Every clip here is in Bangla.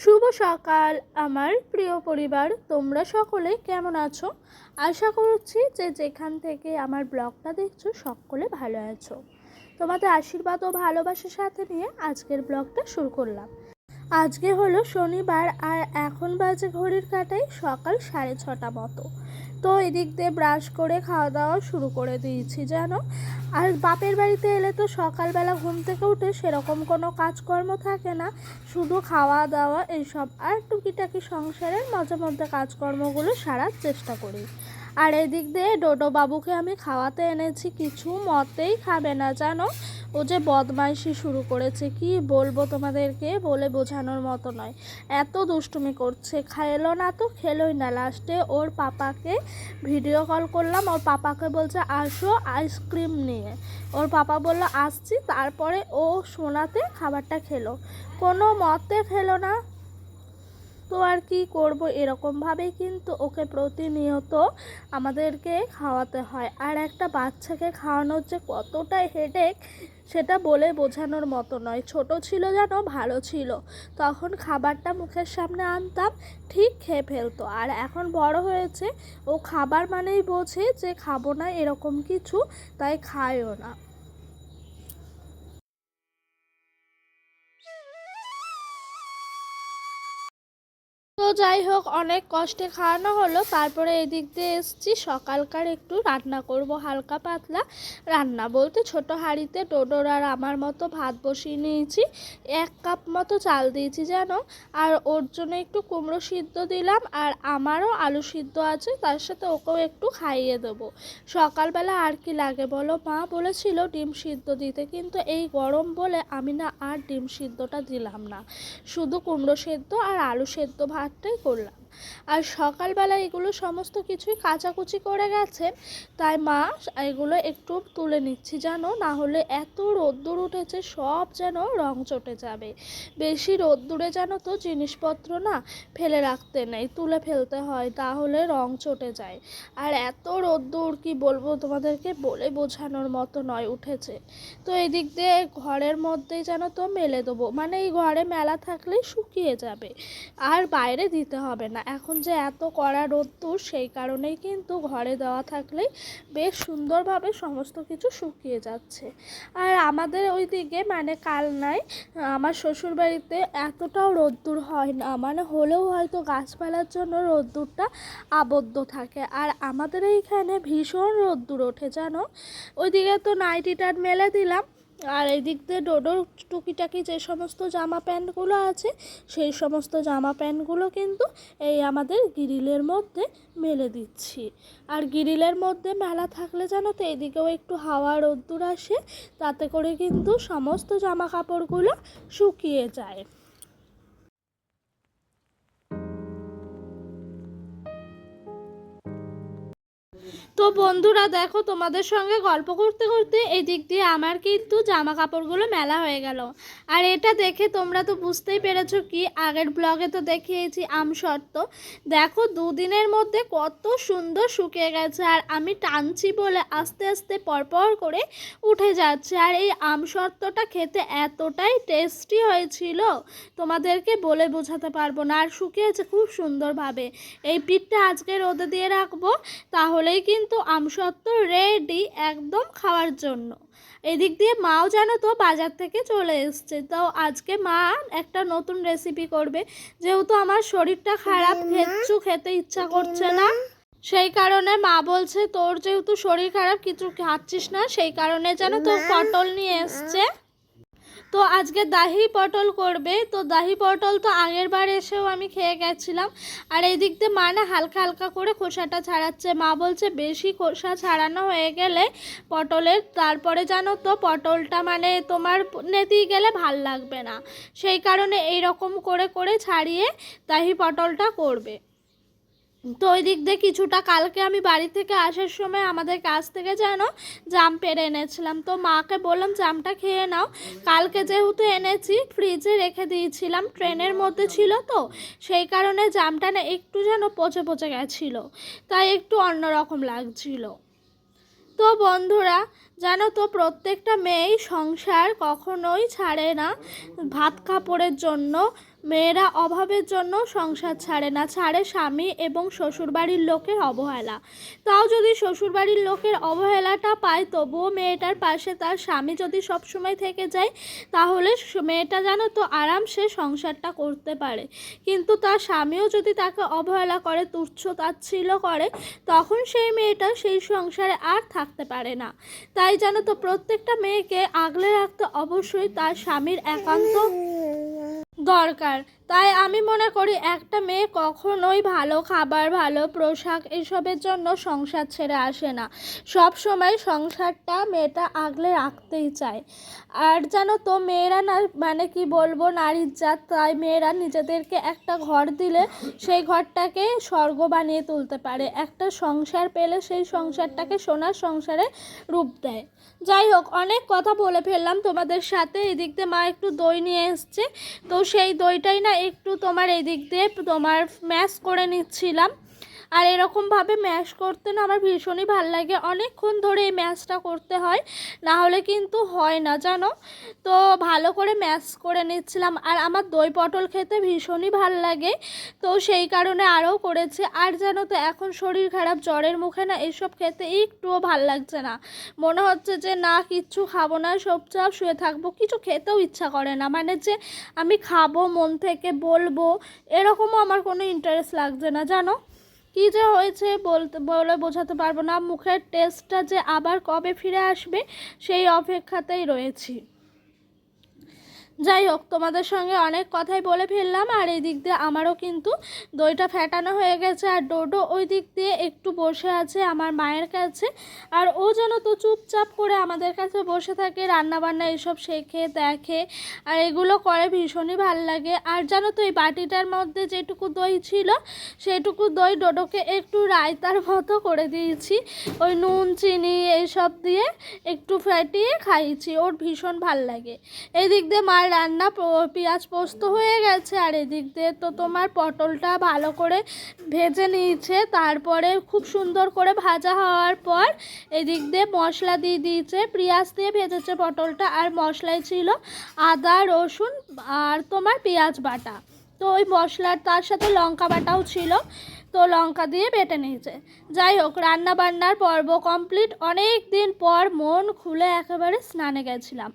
শুভ সকাল, আমার প্রিয় পরিবার। তোমরা সকলে কেমন আছো? আশা করছি যে যেখান থেকে আমার ব্লগটা দেখছ, সকলে ভালো আছো। তোমাদের আশীর্বাদ ও ভালোবাসার সাথে নিয়ে আজকের ব্লগটা শুরু করলাম। আজকে হলো শনিবার, আর এখন বাজে ঘড়ির কাটাই সকাল সাড়ে ছটা মতো। তো এদিক দিয়ে ব্রাশ করে খাওয়া দাওয়া শুরু করে দিয়েছি, জানো? আর বাপের বাড়িতে এলে তো সকালবেলা ঘুম থেকে উঠে সেরকম কোনো কাজকর্ম থাকে না, শুধু খাওয়া দাওয়া এইসব আর টুকিটাকি সংসারের মাঝে মধ্যে কাজকর্মগুলো সারার চেষ্টা করি। আর এদিক দিয়ে ডোডো বাবুকে আমি খাওয়াতে এনেছি, কিছু মতেই খাবে না, জানো? ও যে বদমাইশি শুরু করেছে, কি বলব তোমাদেরকে? বলে বোঝানোর মতো নয়। এত দুষ্টুমি করছে খেলো না তো, খেলোই না। লাস্টে ওর পাপাকে ভিডিও কল করলাম, ওর পাপাকে বলছে, আসো আইসক্রিম নিয়ে। ওর পাপা বলল, আসছি। তারপরে ও সোনাতে খাবারটা খেলো। কোনো মতে খেলো না। তো আর কি করব এরকমভাবেই কিন্তু ওকে প্রতিনিয়ত আমাদেরকে খাওয়াতে হয়। আর একটা বাচ্চাকে খাওয়ানোর যে কতটা হেডেক সেটা বলে বোঝানোর মতো নয়। ছোট ছিল যেন, ভালো ছিল। তখন খাবারটা মুখের সামনে আনতাম, ঠিক খেয়ে ফেলতো। আর এখন বড় হয়েছে, ও খাবার মানেই বোঝে যে খাব না এরকম কিছু, তাই খায়ও না। যাই হোক, অনেক কষ্টে খাওয়ানো হলো। তারপরে এদিক দিয়ে এসছি। সকালকার একটু রান্না করব, হালকা পাতলা রান্না বলতে ছোট হাঁড়িতে টোটোর আর আমার মতো ভাত বসিয়ে নিয়েছি। এক কাপ মতো চাল দিয়েছি যেন। আর ওর জন্য একটু কুমড়ো সিদ্ধ দিলাম আর আমারও আলু সিদ্ধ আছে, তার সাথে ওকেও একটু খাইয়ে দেবো। সকালবেলা আর কি লাগে বলো মা? বলেছিল ডিম সিদ্ধ দিতে, কিন্তু এই গরম বলে আমি না আর ডিম সিদ্ধটা দিলাম না। শুধু কুমড়ো সেদ্ধ আর আলু সেদ্ধ ভাতটাই করলাম। আর সকালবেলা এগুলো সমস্ত কিছুই কাচাকুচি করে গেছে। তাই মা, এগুলো একটু তুলে নিচ্ছি জানো? না হলে এত রোদ্দুর উঠেছে, সব যেন রং চটে যাবে। বেশি রোদ্দুরে জানো তো জিনিসপত্র না ফেলে রাখতে নেই, তুলে ফেলতে হয়, তাহলে রং চটে যায়। আর এত রোদ্দুর কি বলব তোমাদেরকে? বলে বোঝানোর মতো নয়, উঠেছে। তো এদিক দিয়ে ঘরের মধ্যেই যেন তো মেলে দেবো। মানে এই ঘরে মেলা থাকলেই শুকিয়ে যাবে। আর বাইরে দিতে হবে না। এখন যে এত কড়া রোদ্দুর সেই কারণেই কিন্তু ঘরে দেওয়া থাকলেই বেশ সুন্দরভাবে সমস্ত কিছু শুকিয়ে যাচ্ছে। আর আমাদের ওই দিকে মানে কাল নাই, আমার শ্বশুরবাড়িতে এতটাও রোদ্দুর হয় না মানে হলেও হয়তো গাছপালার জন্য রোদ্দুরটা আবদ্ধ থাকে। আর আমাদের এইখানে ভীষণ রোদ্দুর ওঠে, জানো? ওইদিকে তো নাইটিটা মেলে দিলাম আর এদিক দিয়ে ডোডোর টুকিটাকি যে সমস্ত জামা প্যান্টগুলো আছে, সেই সমস্ত জামা প্যান্টগুলো কিন্তু এই আমাদের গিরিলের মধ্যে মেলে দিচ্ছি। আর গ্রিলের মধ্যে মেলা থাকলে যেন তো, এদিকেও একটু হাওয়া রোদ্দুর আসে, তাতে করে কিন্তু সমস্ত জামা কাপড়গুলো শুকিয়ে যায়। তো বন্ধুরা, দেখো তোমাদের সঙ্গে গল্প করতে করতে এই দিক দিয়ে আমার কিন্তু জামা কাপড়গুলো মেলা হয়ে গেল। আর এটা দেখে তোমরা তো বুঝতেই পেরেছ কি, আগের ব্লগে তো দেখিয়েছি আম শর্ত। দেখো দুদিনের মধ্যে কত সুন্দর শুকিয়ে গেছে আর আমি টানছি বলে আস্তে আস্তে পরপর করে উঠে যাচ্ছে। আর এই আম শর্তটা খেতে এতটাই টেস্টি হয়েছিল, তোমাদেরকে বলে বোঝাতে পারব না। আর শুকিয়েছে খুব সুন্দরভাবে। এই পিঠটা আজকে রোদে দিয়ে রাখব, তাহলেই কিন্তু আমসত্ত্ব রেডি একদম খাওয়ার জন্য। এদিক দিয়ে মাও জানো তো বাজার থেকে চলে এসছে। তো আজকে মা একটা নতুন রেসিপি করবে। যেহেতু আমার শরীরটা খারাপ খেচ্ছু খেতে ইচ্ছা করছে না। সেই কারণে মা বলছে তোর যেহেতু শরীর খারাপ কিছু খাচ্ছিস না সেই কারণে যেন তোর পটল নিয়ে এসছে। তো আজকে দাহি পটল করবে। তো দাহি পটল তো আগের বার এসেও আমি খেয়ে গেছিলাম। আর এই দিক দিয়ে মা না হালকা হালকা করে খোসাটা ছাড়াচ্ছে। মা বলছে, বেশি খোসা ছাড়ানো হয়ে গেলে পটলের, তারপরে জানো তো পটলটা মানে তোমার নেতিয়ে গেলে ভালো লাগবে না। সেই কারণে এই রকম করে করে ছাড়িয়ে দাহি পটলটা করবে। তো ওই দিক দিয়ে কিছুটা কালকে আমি বাড়ি থেকে আসার সময় আমাদের কাছ থেকে যেন জাম পেরে এনেছিলাম। তো মাকে বললাম, জামটা খেয়ে নাও। কালকে যেহেতু এনেছি ফ্রিজে রেখে দিয়েছিলাম। ট্রেনের মধ্যে ছিল তো, সেই কারণে জামটা না একটু যেন পচে পচে গেছিল। তাই একটু অন্যরকম লাগছিল। তো বন্ধুরা, জানো তো, প্রত্যেকটা মেয়েই সংসার কখনোই ছাড়ে না। ভাত কাপড়ের জন্য মেয়েরা অভাবের জন্য সংসার ছাড়ে না, ছাড়ে স্বামী এবং শ্বশুরবাড়ির লোকের অবহেলা। তাও যদি শ্বশুরবাড়ির লোকের অবহেলাটা পায়, তবুও মেয়েটার পাশে তার স্বামী যদি সবসময় থেকে যায়, তাহলে মেয়েটা জানো তো আরামসে সংসারটা করতে পারে। কিন্তু তার স্বামীও যদি তাকে অবহেলা করে, তুচ্ছ তাচ্ছিল্য করে, তখন সেই মেয়েটা সেই সংসারে আর থাকতে পারে না। তাই জানো তো প্রত্যেকটা মেয়েকে আগলে রাখতে অবশ্যই তার স্বামীর একান্ত দরকার। তাই আমি মনে করি একটা মেয়ে কখনোই ভালো খাবার, ভালো পোশাক এসবের জন্য সংসার ছেড়ে আসে না। সব সময় সংসারটা মেয়েটা আগলে রাখতেই চায়। আর জানো তো, মেয়েরা না মানে কি বলব, নারীর জাত, তাই মেয়েরা নিজেদেরকে একটা ঘর দিলে সেই ঘরটাকে স্বর্গ বানিয়ে তুলতে পারে। একটা সংসার পেলে সেই সংসারটাকে সোনার সংসারে রূপ দেয়। যাই হোক, অনেক কথা বলে ফেললাম তোমাদের সাথে। এদিক দিয়ে মা একটু দই নিয়ে এসছে। তো সেই দইটাই না একটু তোমার এদিক দিয়ে তোমার ম্যাশ করে নিচ্ছিলাম। আর এরকমভাবে ম্যাশ করতে না আমার ভীষণই ভালো লাগে। অনেকক্ষণ ধরে এই ম্যাশটা করতে হয়, না হলে কিন্তু হয় না, জানো? তো ভালো করে ম্যাশ করে নিচ্ছিলাম। আর আমার দই পটল খেতে ভীষণই ভালো লাগে, তো সেই কারণে আরও করেছি। আর জানো তো, এখন শরীর খারাপ, জ্বরের মুখে না এসব খেতে একটুও ভালো লাগছে না। মনে হচ্ছে যে, না, কিচ্ছু খাব না চুপচাপ শুয়ে থাকব, কিছু খেতেও ইচ্ছা করে না। মানে যে, আমি খাব, মন থেকে বলব, এরকমও আমার কোনো ইন্টারেস্ট লাগছে না, জানো? কী যে হয়েছে বলতে, বলে বোঝাতে পারব না। মুখের টেস্টটা যে আবার কবে ফিরে আসবে, সেই অপেক্ষাতেই রয়েছি। যাই হোক, তোমাদের সঙ্গে অনেক কথাই বলে ফেললাম, আর এই দিক দিয়ে আমারও কিন্তু দইটা ফেটানো হয়ে গেছে, আর ডোডো ওই দিক দিয়ে একটু বসে আছে আমার মায়ের কাছে, আর ও যেন তো চুপচাপ করে আমাদের কাছে বসে থাকে রান্না বান্না এসব শেখে, দেখে, আর এগুলো করে ভীষণই ভালো লাগে, আর জানো তো এই বাটিটার মধ্যে যেটুকু দই ছিল, সেটুকু দই ডোডোকে একটু রায়তার মতো করে দিয়েছি, ওই নুন, চিনি এইসব দিয়ে একটু ফেটিয়ে খাইয়েছি, ওর ভীষণ ভালো লাগে। এই দিক দিয়ে মার রান্না পেঁয়াজ পোস্ত হয়ে গেছে। আর এদিক দিয়ে তো তোমার পটলটা ভালো করে ভেজে নিয়েছে। তারপরে খুব সুন্দর করে ভাজা হওয়ার পর এদিক দিয়ে মশলা দিয়ে দিয়েছে। পেঁয়াজ দিয়ে ভেজেছে পটলটা। আর মশলায় ছিল আদা, রসুন আর তোমার পেঁয়াজ বাটা। তো ওই মশলার, তার সাথে লঙ্কা বাটাও ছিল। তো লঙ্কা দিয়ে বেটে নিয়েছে। যাই হোক রান্না বান্নার পর্ব কমপ্লিট। অনেক দিন পর মন খুলে একেবারে স্নানে গেছিলাম।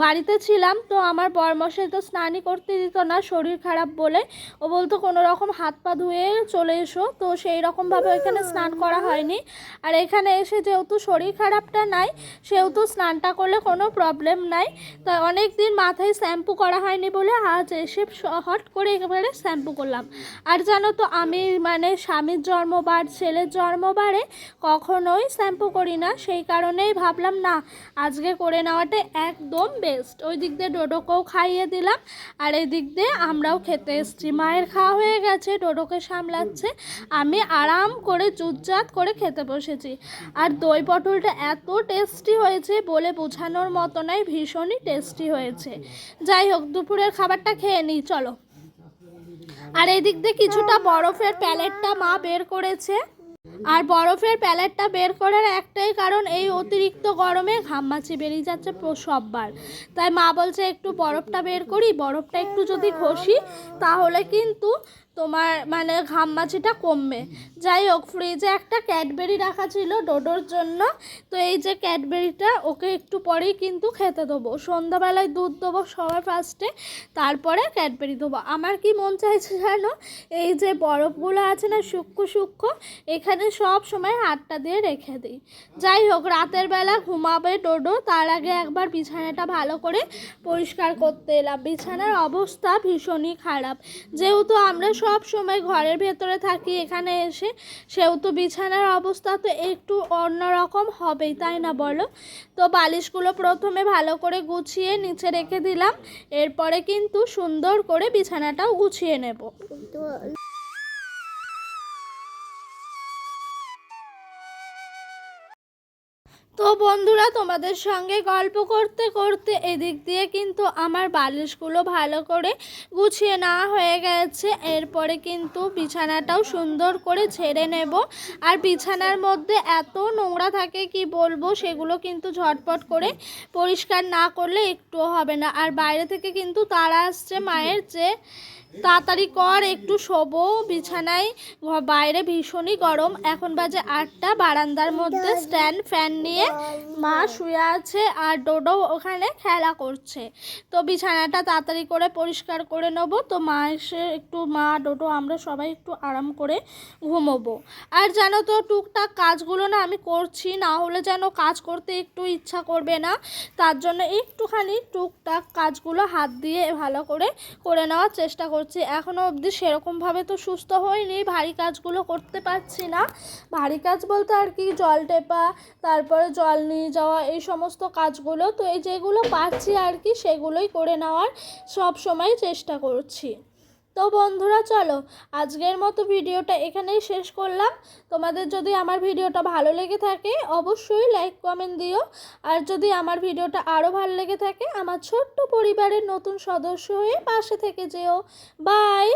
বাড়িতে ছিলাম তো আমার বরমশাই তো স্নানই করতে দিত না, শরীর খারাপ বলে। ও বলতো, কোনো রকম হাত পা ধুয়ে চলে এসো। তো সেই রকমভাবে ওইখানে স্নান করা হয়নি। আর এখানে এসে যেহেতু শরীর খারাপটা নাই, সেহেতু স্নানটা করলে কোনো প্রবলেম নাই। তো অনেক দিন মাথায় শ্যাম্পু করা হয়নি বলে আজ এসে হট করে একেবারে শ্যাম্পু করলাম। আর জানো তো, আমি মানে স্বামীর জন্মবার ছেলের জন্মবারে কখনোই শ্যাম্পু করি না। সেই কারণেই ভাবলাম, না, আজকে করে নেওয়াটা একদম বেস্ট ওই দিক দিয়ে ডোডোকেও খাইয়ে দিলাম। আর এই দিক দিয়ে আমরাও খেতে এসেছি। মায়ের খাওয়া হয়ে গেছে, ডোডোকে সামলাচ্ছে। আমি আরাম করে চুপচাপ করে খেতে বসেছি। আর দই পটলটা এত টেস্টি হয়েছে বলে বোঝানোর মতো নয় ভীষণই টেস্টি হয়েছে। যাই হোক, দুপুরের খাবারটা খেয়ে নিই, চলো। আর এদিক দিয়ে কিছুটা বরফের প্যালেটটা মা বের করেছে। আর বরফের প্যালেটটা বের করার একটাই কারণ, এই অতিরিক্ত গরমে ঘামমাছি বেরিয়ে যাচ্ছে সববার। তাই মা বলছে, একটু বরফটা বের করি, বরফটা একটু যদি ঘষি, তাহলে কিন্তু তোমার মানে ঘামমাছিটা কমবে। যাই হোক ফ্রিজে একটা ক্যাডবেরি রাখা ছিল ডোডোর জন্য। তো এই যে ক্যাডবেরিটা ওকে একটু পরেই কিন্তু খেতে দেবো। সন্ধ্যাবেলায় দুধ দেবো সবার ফার্স্টে তারপরে ক্যাডবেরি দেবো। আমার কি মন চাইছে জানো? এই যে বরফগুলো আছে না, সূক্ষ্ম সূক্ষ্ম, এখানে সব সময় হাতটা দিয়ে রেখে দিই। যাই হোক, রাতের বেলা ঘুমাবে ডোডো, তার আগে একবার বিছানাটা ভালো করে পরিষ্কার করতে এলাম। বিছানার অবস্থা ভীষণই খারাপ। যেহেতু আমরা সব সময় ঘরের ভেতরে থাকি, এখানে এসে সেহেতু বিছানার অবস্থা তো একটু অন্যরকম হবেই, তাই না বলো? তো বালিশগুলো প্রথমে ভালো করে গুছিয়ে নিচে রেখে দিলাম, এরপরে কিন্তু সুন্দর করে বিছানাটাও গুছিয়ে নেব। বন্ধুরা, তোমাদের সঙ্গে গল্প করতে করতে এদিক দিয়ে কিন্তু আমার বালিশগুলো ভালো করে গুছিয়ে নেওয়া হয়ে গেছে। এরপরে কিন্তু বিছানাটাও সুন্দর করে ছেড়ে নেব। আর বিছানার মধ্যে এত নোংরা থাকে, কি বলব, সেগুলো কিন্তু ঝটপট করে পরিষ্কার না করলে একটুও হবে না। আর বাইরে থেকে কিন্তু তারা আসছে মায়ের যে, তাড়াতাড়ি কর, একটু শোবো। বিছানায় বাইরে ভীষণই গরম। এখন বাজে আটটা, বারান্দার মধ্যে স্ট্যান্ড ফ্যান নিয়ে মা শুয়ে আছে আর ডোডো ওখানে খেলা করছে। তো বিছানাটা তাড়াতাড়ি করে পরিষ্কার করে নেব। তো মা এসে একটু, মা, ডোডো, আমরা সবাই একটু আরাম করে ঘুমোবো। আর জানো তো, টুকটাক কাজগুলো না আমি করছি, না হলে যেন কাজ করতে একটু ইচ্ছা করবে না। তার জন্য একটুখানি টুকটাক কাজগুলো হাত দিয়ে ভালো করে করে নেওয়ার চেষ্টা করছি। এখনও অবধি সেরকমভাবে তো সুস্থ হয়নি ভারী কাজগুলো করতে পারছি না। ভারী কাজ বলতে আর কি, জল টেপা, তারপরে জল নিয়ে যাওয়া, এই সমস্ত কাজগুলো। তো এই যেগুলো পারছি আর কি, সেগুলোই করে নেওয়ার সব সময় চেষ্টা করছি। তো বন্ধুরা, চলো আজকের মতো ভিডিওটা এখানেই শেষ করলাম। তোমাদের যদি আমার ভিডিওটা ভালো লেগে থাকে, অবশ্যই লাইক কমেন্ট দিও। আর যদি আমার ভিডিওটা আরও ভালো লেগে থাকে, আমার ছোট্ট পরিবারের নতুন সদস্য হয়ে পাশে থেকে যেও। বাই